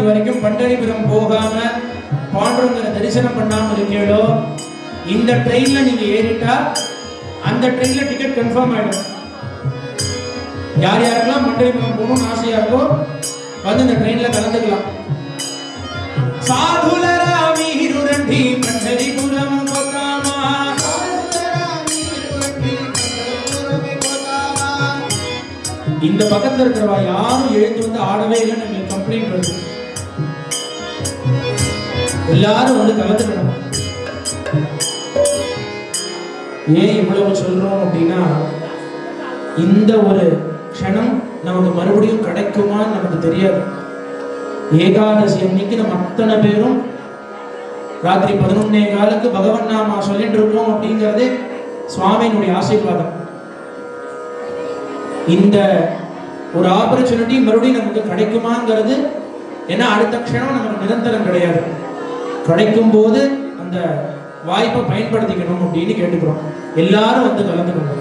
இது வரைக்கும் பண்டரிபுரம் போகாம பாண்டவங்களை தரிசனம் பண்ணாம இருக்கீங்களோ இந்த ட்ரெயின்ல நீங்க ஏறிட்டா அந்த ட்ரெயின்ல டிக்கெட் கன்ஃபார்ம் ஆயிடும். யார் யாருக்கெல்லாம் பண்டரிபுரம் போகணும்னு ஆசையா இருக்கோ வந்து இந்த ட்ரெயின்ல கலந்துக்கலாம். சாதுல ராமி ருரண்டி இந்த பக்கத்துல இருக்கிறவா யாரும் எழுந்து வந்து ஆடவே இல்லைன்னு கம்ப்ளைண்ட் வருது. எல்லாரும் வந்து கலந்துக்கணும் ஏன் இவ்வளவு சொல்றோம் அப்படின்னா இந்த ஒரு க்ஷணம் நமக்கு மறுபடியும் கிடைக்குமான்னு நமக்கு தெரியாது. ஏகாதசி அன்னைக்கு நம்ம அத்தனை பேரும் ராத்திரி பதினொன்னே காலுக்கு பகவன் நாமா சொல்லிட்டு இருக்கோம் அப்படிங்கிறதே சுவாமியினுடைய ஆசீர்வாதம். இந்த ஒரு ஆப்பர்ச்சுனிட்டி மறுபடியும் நமக்கு கிடைக்குமாங்கிறது ஏன்னா அடுத்த க்ஷணம் நமக்கு நிரந்தரம் கிடையாது. கிடைக்கும் போது அந்த வாய்ப்பை பயன்படுத்திக்கணும் அப்படின்னு கேட்டுக்கிறோம். எல்லாரும் வந்து கலந்துக்கணும்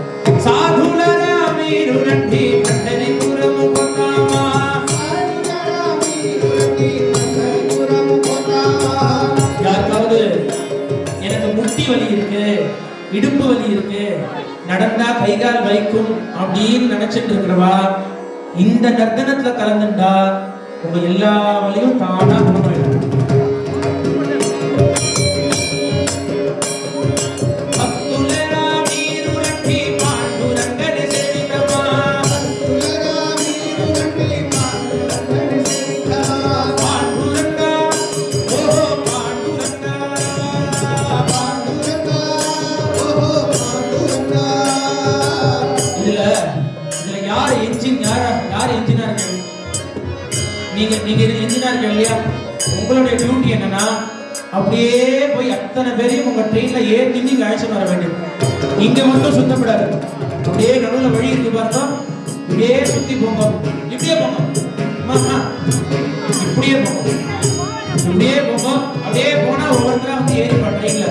யாருக்காவது எனக்கு முட்டி வலி இருக்கு இடுப்பு வலி இருக்கு நடந்தா கை கால் வைக்கும் அப்படின்னு நினைச்சிட்டு இருக்கிறவா இந்த நர்த்தனத்துல கலந்துட்டா உங்க எல்லா வழியும் தானா நீங்க நீங்க என்ஜினா இருக்க இல்லையா? உங்களுடைய டியூட்டி என்னன்னா அப்படியே போய் அத்தனை பேரையும் உங்க ட்ரெயின்ல ஏற்றி நீங்க அழைச்சு வர வேண்டியது. இங்க மட்டும் சுத்தப்படாது. அப்படியே நடுவில் வழி இருக்கு பாருங்க இப்படியே சுத்தி போங்க. இப்படியே போங்க. இப்படியே போங்க. இப்படியே போங்க. அப்படியே போனா ஒவ்வொருத்தரா வந்து ஏறிப்பா ட்ரெயின்ல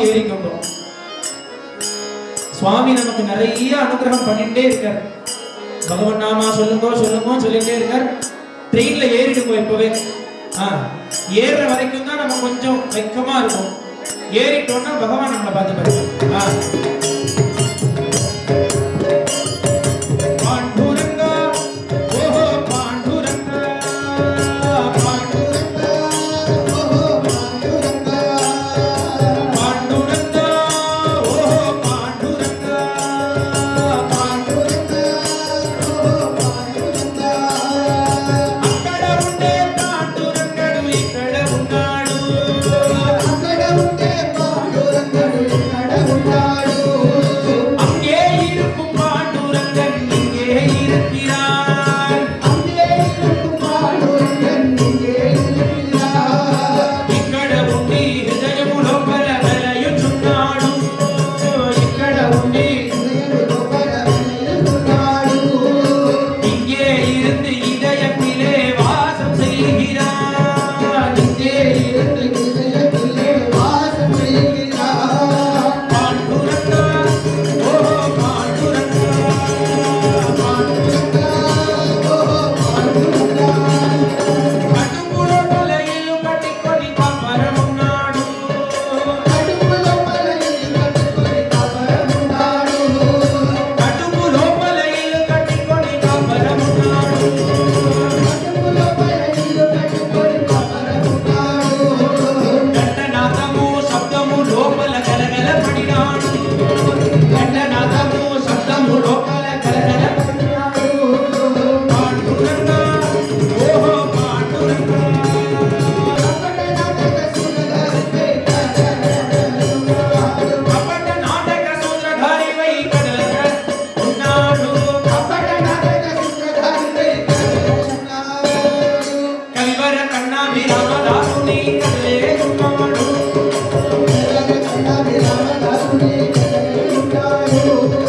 இப்போவாவது ஏறிக்கொண்டோம் சுவாமி நமக்கு நிறைய அனுகிரகம் பண்ணிட்டே இருக்கார். பகவன் நாமா சொல்லுங்க சொல்லுங்க சொல்லிட்டே இருக்கார். ட்ரெயின்ல ஏறிடுங்க இப்பவே. ஏறுற வரைக்கும் தான் நம்ம கொஞ்சம் வெக்கமா இருக்கும். ஏறிட்டோம்னா பகவான் நம்மளை பார்த்து பார்த்து Oh,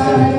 Amen.